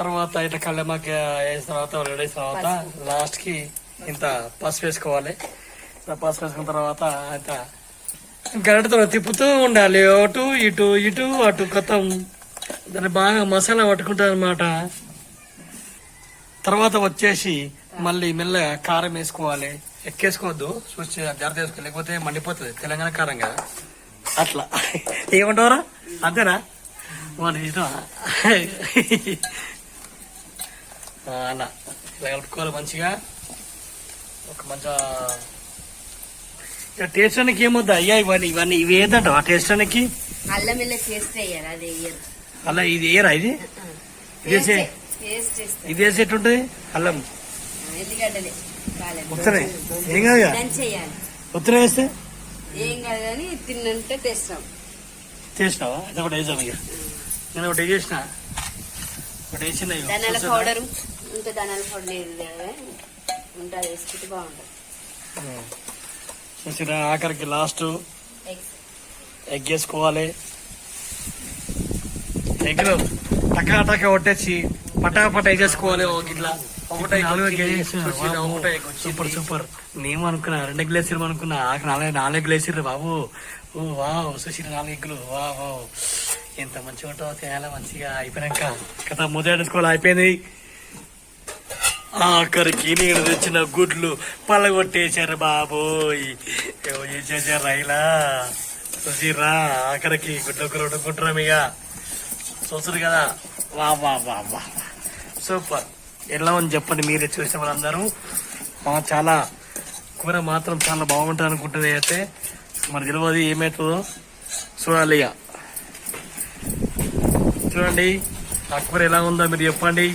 తర్వాత ఇట్లా కళ్ళెమ్మకి వేసిన తర్వాత రెడీ అయిన తర్వాత లాస్ట్కి ఇంత పసుపు వేసుకోవాలి. ఇంత పసుపు వేసుకున్న తర్వాత ఇంత గరిటతో తిప్పుతూ ఉండాలి. అటు ఇటు ఇటు అటు కొత్తం దాన్ని బాగా మసాలా పట్టుకుంటుంది అనమాట తర్వాత వచ్చేసి మళ్ళీ మెల్లగా కారం వేసుకోవాలి. ఎక్కేసుకోవద్దు. చూసి జాగ్రత్త వేసుకోవాలి లేకపోతే మండిపోతుంది. తెలంగాణ కారం కదా. అట్లా. ఏమంటారా అంతేనా? మన ఇష్టం అలా ఇలా కలుపుకోవాలి మంచిగా. ఒక మంచిగా ఇక టేస్ట్ అనికి ఏమొద్దు? అయ్యా ఇవన్నీ ఇవన్నీ ఇవి ఏదంట ఆ టేస్ట్ అనికి అల్లం ఇలా చేస్తే అది వేయరు. అలా ఇది ఏరా ఇది? ఇదేసే ఇది వేసి ఎట్లుంటుంది అల్లం ఉత్తరే. ఏం కాదు ఉత్తరే వేస్తే? ఏం కాదు కానీ తిన్నంటే తెస్తాం చేసినావా అది ఒకటి వేసాం ఇక. నేను ఒకటి ఇగో. ధనాల? పౌడర్ ఇంకా ధనాల పౌడర్ లేదు ఉంటుంది వేసుకుంటే బాగుంటుంది. ఆఖరికి లాస్ట్ ఎగ్ వేసుకోవాలి. ఎగ్ టకా టకా కొట్టేసి పటా పటా వేసేసుకోవాలి ఒక ఇట్లా ఒకటే సూపర్ సూపర్ నేను అనుకున్నా రెండు ఎగ్గులు వేసిరు అనుకున్నా. నాలుగు నాలుగు ఎగ్గులు వేసిర్రు బాబు. ఓ వావ్. సుశీల నాలుగు ఎగ్గులు వా వావ్. ఎంత మంచిగా ఉంటుందో తినాలి మంచిగా అయిపోయినాక కథ ముద్దేసుకోవాలి అయిపోయింది. ఆఖరికి నేను తెచ్చిన గుడ్లు పలగొట్టేశారు బాబోయ్. ఏవో చేసేసారు రైలా. చూసిరా ఆఖరికి గుడ్ల కూర వండుకుంటున్నాం ఇక. చూసారు కదా. వా వా వా వా సూపర్. ఎలా ఉంది చెప్పండి మీరే చూసిన వాళ్ళందరూ. మా చాలా కూర మాత్రం చాలా బాగుంటుంది అనుకుంటుంది అయితే. మరి తెలియదు ఏమవుతుందో. చూడాలి ఇక. చూడండి. అక్బర్ ఎలా ఉందో మీరు చెప్పండి.